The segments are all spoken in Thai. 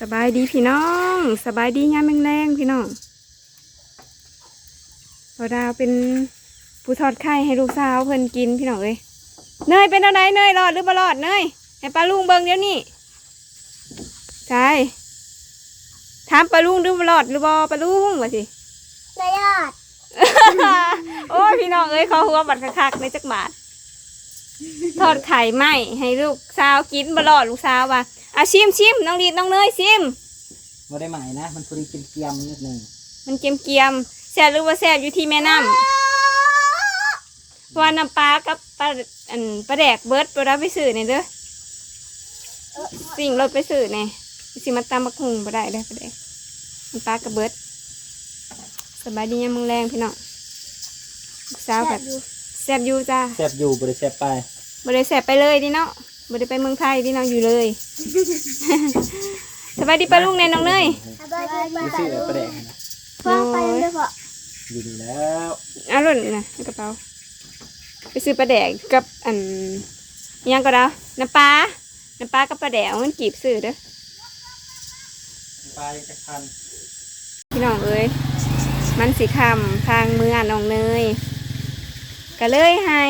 สบายดีพี่น้อง สบายดีงามแรงๆพี่น้องเราดาวเป็นผู้ทอดไข่ให้ลูกสาวเพิ่นกินพี่น้องเอ้ยเนยเป็นอะไรเนยรอดหรือบ่รอดเนยให้ปลาลุงเบิ่งเดี๋ยวนี้ใช่ถามปลาลุงดูบ่รอดหรือบ่ปลาลุงว่าสิไม่รอดโอ้ยพี่น้องเอ้ยเขาหัวบัตรคักๆในจักบาท ทอดไข่ไหมให้ลูกสาวกินบ่รอดลูกสาวว่าอะชิมชิมน้องดีดน้องเนยชิมไม่ได้หมายนะ มันพอดีเกียมๆนิดหนึงมันเกรียมเกียมๆแซ่บหรือว่าแซ่บอยู่ที่แม่น้ำเพราะว่าน้ำปลากับปลาอันปลาแดกเบิร์ดเราไปซื้อเนี่ยเด้อสิ่งรถไปซื้อเนี่ยสิมาตำบักหุงบ่ได้เลยปลาแดกน้ำปลากับเบิร์ดสบายดียังมึงแรงพี่น้องลูกสาวแบบแซ่บอยู่จ้าแซ่บอยู่บริแซ่บไปบ่ได้แซ่บไปเลยดิเนาะบ่ได้ไปเมืองไทยดิน้องอยู่เลย สบายดีปลาลุงแน่น้องเนยสบายดีไปป่ะซื้อประแดงนะฟังไปเลยพ่ออยู่นี่แล้วเอะรุ่นนะในกระเป๋า ไปซื้อปลาแดกกับอันอิหยังก็ได้น้ำปลา น้ำปลากับปลาแดกเอามันจีบซื้อเด้อไปจะคัน พี่น้องเอ้ย มันสีคำทางเมืองน้องเนย ก็เลยให้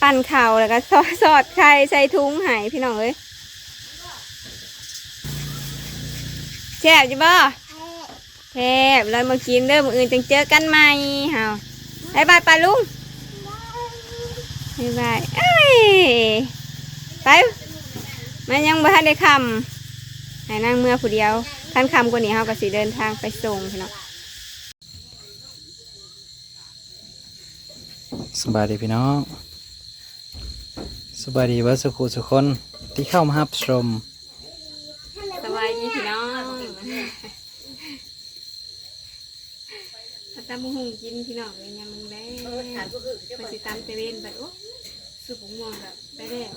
ปั่นเข่าวแล้วก็ซอดสอดไข่ใส่ถุงให้พี่น้องเอ้ยแซ่บจ้ะบ่แซ่บแล้วมากินเด้อมื้ออื่นจังเจอกันใหม่เฮาบายบายปลาลุงบายบายเอ้ยไปมันยังบ่ทันได้คำให้นั่งเมื่อผู้เดียวคันคำกว่านี้เฮาก็สิเดินทางไปส่งพี่น้อง สบายดีพี่น้องสบายดีเว่าสุขุสุคนที่เข้ามารับชมสบายดีพี่น้องตำบักหุงกินพี่น้องเลยยังมึงได้ไปสิตำเซเว่นไปโอ้สุกม่วงแบบไปแล้ว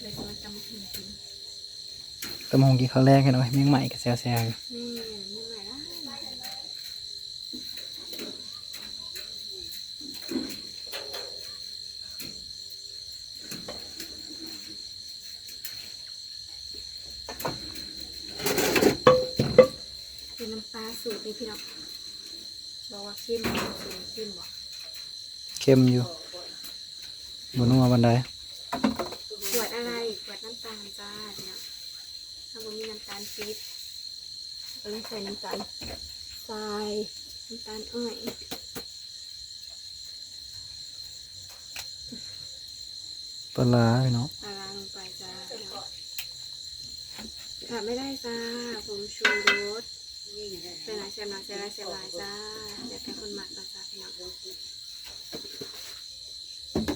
เลยจะมาตำบักหุงกินตะมงกินข้าวแรกกันหน่อยเมียงใหม่กับแซวแซ นี่มึงไหนล่ะเป็นน้ำปลาสูตรนี่พี่น้องบอกว่าเข้มสูตรเข้มบอกเข้มอยู่บนนัวบันไดขวดอะไรขวดน้ำตาลจ้าเนี่ยถ้าผมมีน้ำตาลปี๊บก็เลยใส่น้ำตาลทรายน้ำตาลอ้อยปลาร้าพี่น้องปลาร้าลงไปจ้าขาดไม่ได้จ้าผมชูรส ใส่หลายใส่หลายใส่หลายใส่หลายจ้าอยากให้คนหมักนะจ้าพี่น้อง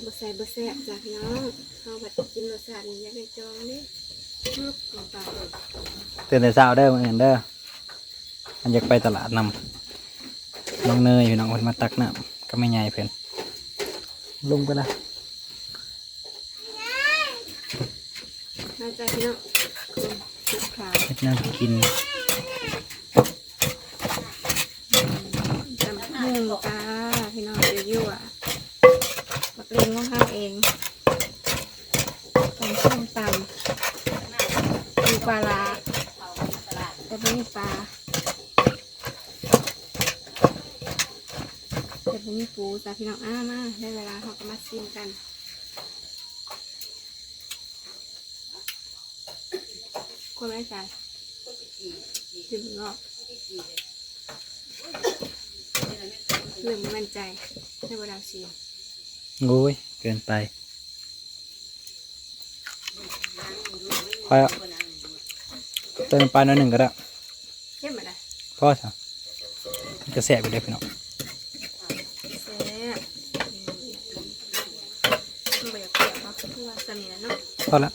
บะใส่บะแซ่บจ้าพี่น้องเขาบัดกินรสชาตินี้อยากให้จองนี่มึกลงไปเตือนแต่เช้าเด้อมื่ออื่นเด้อมันอยากไปตลาดนำน้องเนยพี่น้องคนมาตักน้ำก็ไม่ใหญ่เพื่อนลงไปละน่าจะพี่น้องคุณทุกคราวเฮ็ดแน้ำกิน จำพุ่งจ้าพี่น้องเดี๋ยวยั่วบักเลงของข้าเองตำส้มตำมีปลาร้าแต่ไม่มีปลาแต่ไม่มี ปูจ้าพี่น้องอ้ามาได้เวลาเขาก็มาชิมกันคนไม่ใจชิมรอบเรื่องมั่นใจให้เวลาชิมโอ้ย เกินไปพอแล้วเติมไปหน่อยหนึ่งก็ได้เข้มไหมล่ะพอจ้ะมันจะแสบไปเลยพี่น้อง หน่อย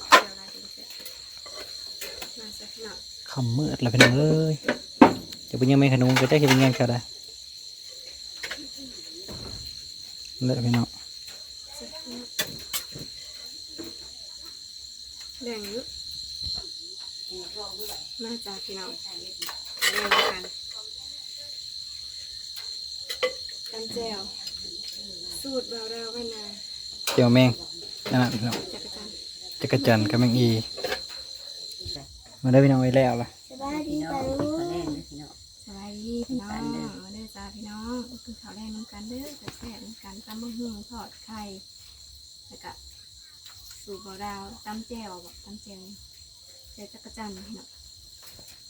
คำมืดแล้วพี่น้องเอ้ยจะเป็นยังไม่ขนุนก็ได้แค่เป็นยังแค่ได้เลิกพี่น้องสักหน่อยแดงอยุมาจากพี่น้องแดงกันกันแจวสูตรเบาเรากันนะเจียวแมงนั่นแหละพี่น้อง จักรจันทร์จักรจันทร์กับแมงอี มาได้พี่น้องไว้แล้วล่ะสบายดีพี่น้อป่ะงลูคนกแรกเลยพี่น้องสบายดีพี่น้องมาเด้อจ้าพี่น้องคือข้าวแรงน้ำกันเด้อจะแซ่บน้ำกันตำมะฮุ่งทอดไข่แล้วก็สูบเบาดาวตำแจ่วแบบตำแจ่วใส่จักรจันทร์พี่น้อง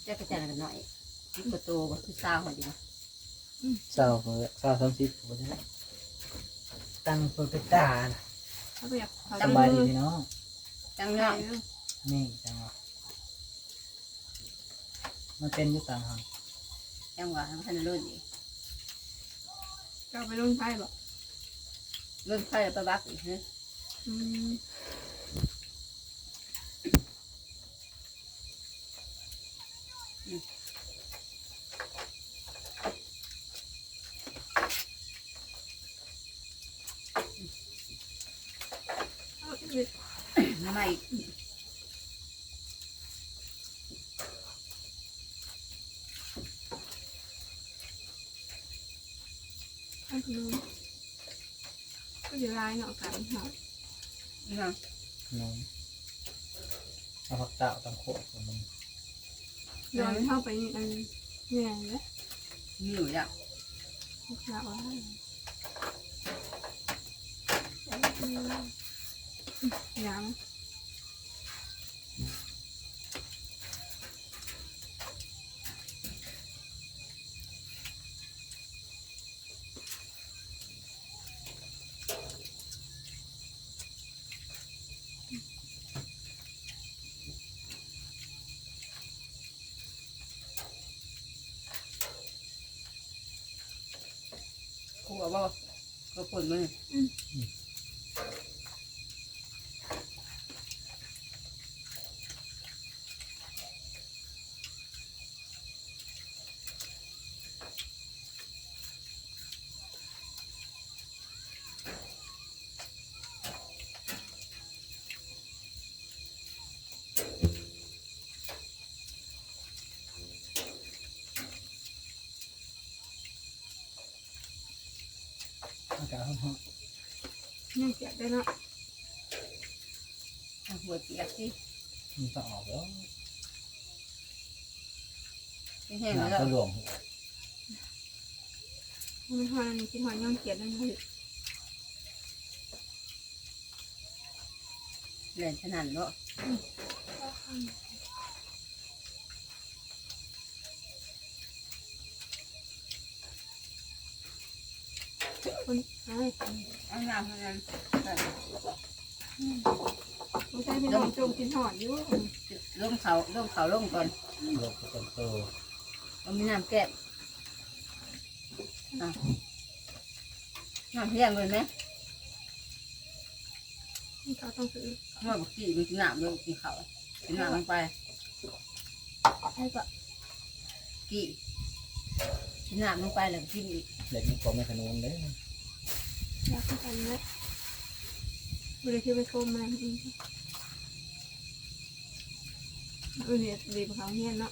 เจ้ากระจายกันหน่อยที่ประตูก็คือซาวหัวดีนะเศร้าเพื่อเศร้าสามสิบผมจะได้ตั้งโปรเจกตานะเขาไปอยากเขาสบายดีพี่น้อง จังเนาะเนาะนี่จังหวะมันเป็นอยุต่างหากจังหวะทั้งทันรุ่นอีกเจ้าไปลงไพ่บอกรุ่นไฟประบักอีกนะอืมเอาอีก น้ำมาอีก เอาไปดูก็จะลายเนาะกันเนาะเนาะน้องเอาผักเงานี่เนี่ยนะมีอยู่แล้วเราว่ายังกูบอกว่าก็ดมืออากาศห้องยังเก็บได้เนาะหัวเปียกสิมันต้ออกแล้วแห้งหนาแล้วก็รวมมันหอยนี่กินหอยย่างเกียดนั่นเลยแหลนขนาดเนาะ คนไอ้ เอาน้ำเท่านั้นคนใช้พี่น้องจมกินหอยอยู่ล่มเขาล่มเขาล่มก่อนรวมเป็นโตเอามีน้ำแก้มอะน้ำเที่ยงเลยไหมเขาต้องซื้อเมื่อกี้มันกินน้ำเลยกินเขาวกินน้ำลงไปใช่ปะกี่กินน้ำลงไปแล้วกินอีกเด็กมีความไม่ขนุนเด้ อยากกันเลยบริคือไปโคมมาอีกเออเนี่ยดีกว่าเขาเฮียนเนาะ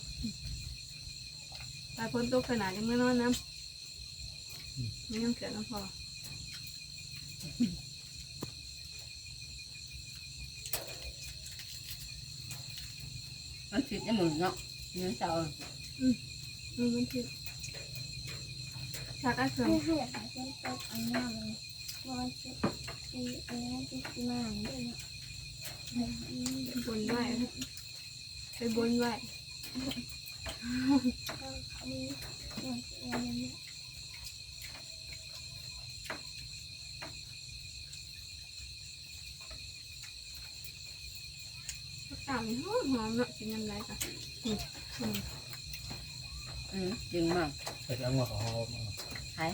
ไปพ้นตกขนาดยังไม่นอนน้ำไม่ยังเกิดน้ำพอมันผิดในมือเนาะเนื้อเจ้าอืมมันคือชักอาเขื่อนไม่ให้อาจจะตกอันนั้นเลยวันที่สี่เอ็ดที่มาเนี่ยนะบนไหวไปบนไหวเขามีอย่างเงี้ยต่างหอมหอมเนาะกินน้ำลายกันอืมอืมอืมจริงมากแต่เอาหัวเขาหอมใช่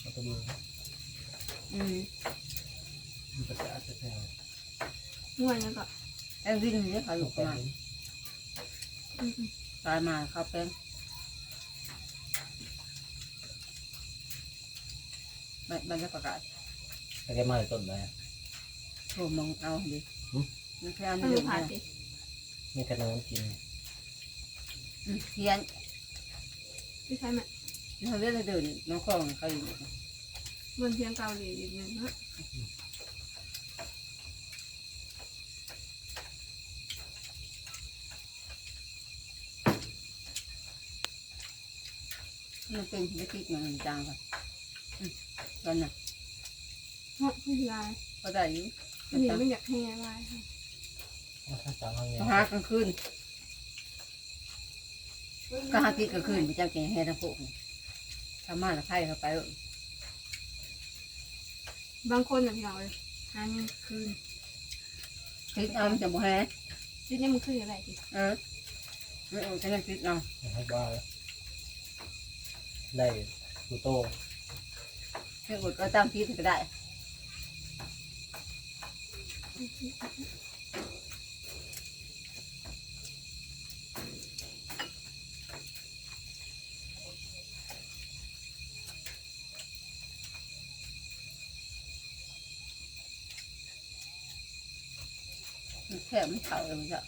เอาตัวดูอื มมันประสาทจะแท้นวดแล้วก็แป้งวิ่งนี่เขาลูลูกกไปมาอืมอืมตายมาเขาแป้งมันมันจะประกาศแต่แกมาจากต้นเลยโทรมองเอาดิหืมมันพยายามเอาเดิลูนกผ่านะสิมีขนุนกินอืมเทียนพี่ใช่ไหมเขาเรียกเดินน้องคลองเขาอยู่ เหมืนเพียงเกาหลีอีกหนึ่งนะมันเป็นวิธีมันจางค่อนตอนน่ะฮะพี่ยายก็ได้อยู่อันนี้ไม่อยากแห้อะไรค่ะถ้าจางอาเงี้หากลางคืนก็หาที่กลางคืนไปเจ้าแก่แห้ทั้งพวกทำมาละไพ่เข้าไป บางคนอย่างเราเลยหาเงินคืนติดเอามันจะบ่แห้ชิ้นนี้มันคืออะไรดิเออไม่เอาฉันติดเอาให้บ้าได้กูโตไม่อดก็ตั้งติดก็ได้ แค่ไม่เข่าเลยมันจะ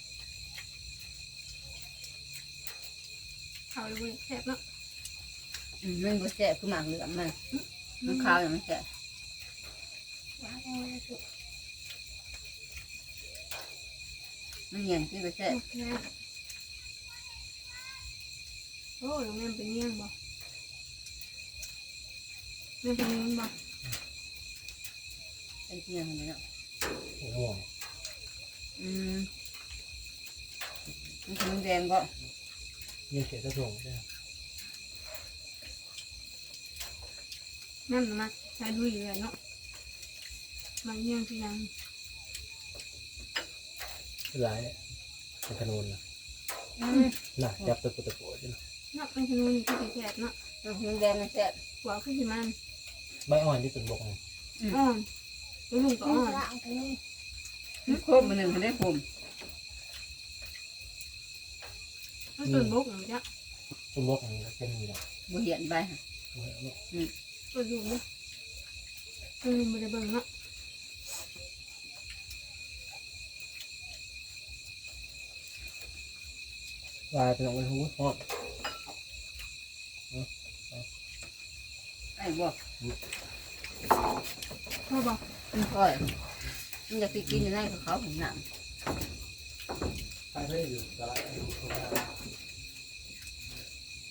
เขาเลยเว้ยแซ่บเนาะอืมมันก็แสบคือหมากเหลืองมันมันขาวอย่างมันแสบว้าวเลยสุดมันเงียนที่ก็แสบโอเคโอ้โรงแรมเป็นเงี้ยงบ่แม่เป็นเงี้ยงบ่เป็นเงียนมันเนาะ ห่วง อืมมันเป็นแดงก็ยังเสียตะส่งใช่นั่นน่ะมาใช้ดุยเลยเนาะมันเงี้ยงคือยังหลายเนี่ยเป็นขนุนนะอืมน่ะจับตะกุตะโกใช่ไหมเนาะเป็นขนุนนี่คือแซ่บเนาะมันแดงมันแสบหัวคือสิมันใบอ่อนที่ตุนบกอ่อนตัวลุงก็นี่อ่อนกระอังกันนี่ โคมมันหนึ่งมันได้ผมมันต้นบกเหมือนจะตุนบกมันเป็นอย่างนี้นะบ่เหียนไปต้นลุงเนาะต้นลุงไม่ได้เบิ่งเนาะลายเป็นของมันหูฮอดไอ้บอกพ่อบอกมันก้อย มันอยากไปกินอยู่ในกับเขาผมหนังใครได้อยู่ตลาด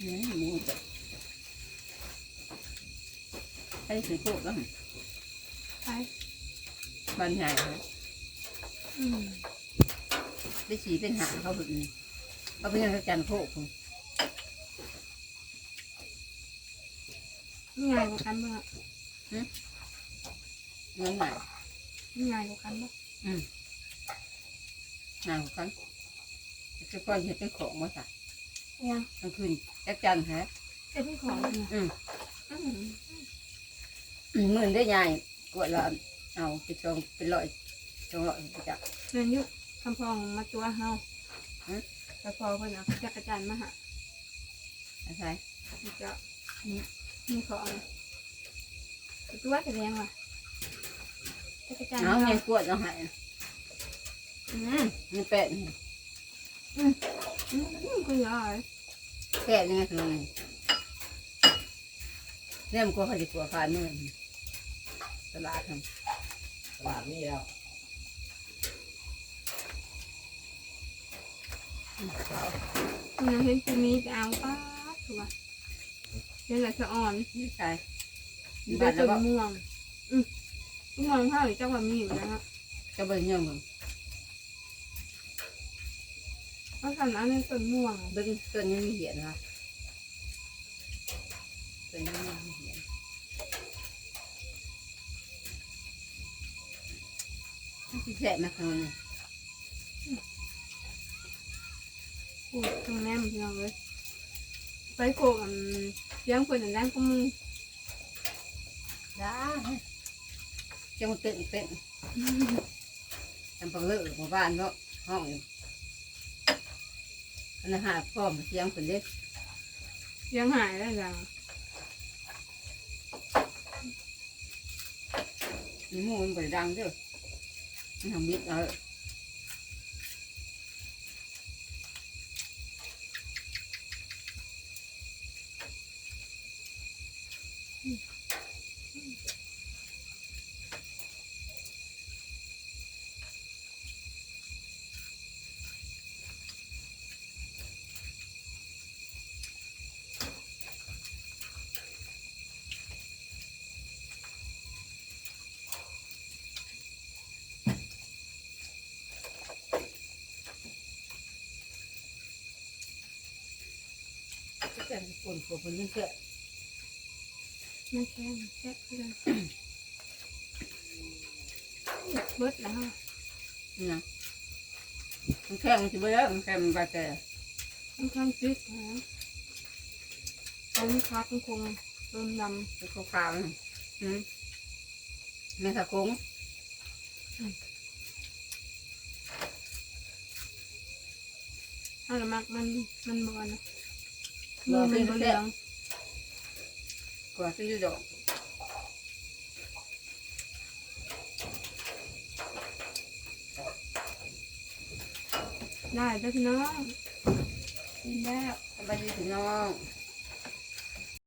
นี่หมูจะไอ้สือโคกแล้วไปบ้านใหญ่นะอืมได้สีเป็นหางเขาถึงเขาเป็นยังจันโคกผมนี่ไงกว่ากันบ้างเงินใหม่นี่ไงกว่ากันบ้างหางกันจะก้อยเห็ดเป็นของมาสักยังกลางคืนจักจันฮะไอ้ที่ของเนี่ยอืมอืมหมื่นได้ใหญ่กวดละเอาไปจองเป็นร้อยจองร้อยไปจักเรียนอยุคำพองมาตัวเฮาฮะแต่พอเพิ่นเอาจักรจันทร์มาหาอะไรมันจะนี่มีของตัวจะเลี้ยงว่ะจั กรจันทร์เอาเฮาเงินกวดเอาใหายอืมเงินแปดอืมก็ยอยแปดยังไงคือไงเรื่องก็เขาจะกลัวฟ้าเนื่อตลาดทำตลาดนี่แล้วมันเห็นตัวนี้ไปเอาป้าถูกป่ะเห็นอะไรสะอ่อนนี่ใช่อยู่ในต้นม่วงอืม ต้นม่วงข้าวอยู่จังหวัดมีอยู่นะครับก็เบิ่งเงี้ยมึงเพราะฉะนั้นในต้นม่วงเบิ่งต้นนี้มีเหียนนะต้นนี้มีเหียนที่แฉะมาคนนึงปลูกตรงแนมพี่น้องเลยไปโกกอันเลี้ยงคนอย่างนั้นก็มึงจ้า จังเป็นเป็นทำปังเลิกหมู่บ้านเนาะห้องอยู่อันนั้นหาพ่อมาเสียงคนเล็กเลี้ยงหายได้ยังนี่หมูมันบริดังเด้อมันทำมิดเอา คนคนคนนึงเกิดมันแข็งแซ่บเลยเบิดแล้วนี่นะมันแข็งมันจะเบื่อมันแข็งมันบาดแต่มันข้างจิตนะตอนนี้คักมันคงเริ่มดเป็นขาวๆนะอืมแม่ตะคงถ้าเรามักมันมันบอลนะ มือมันบเหลืองกว่าซื้อดอ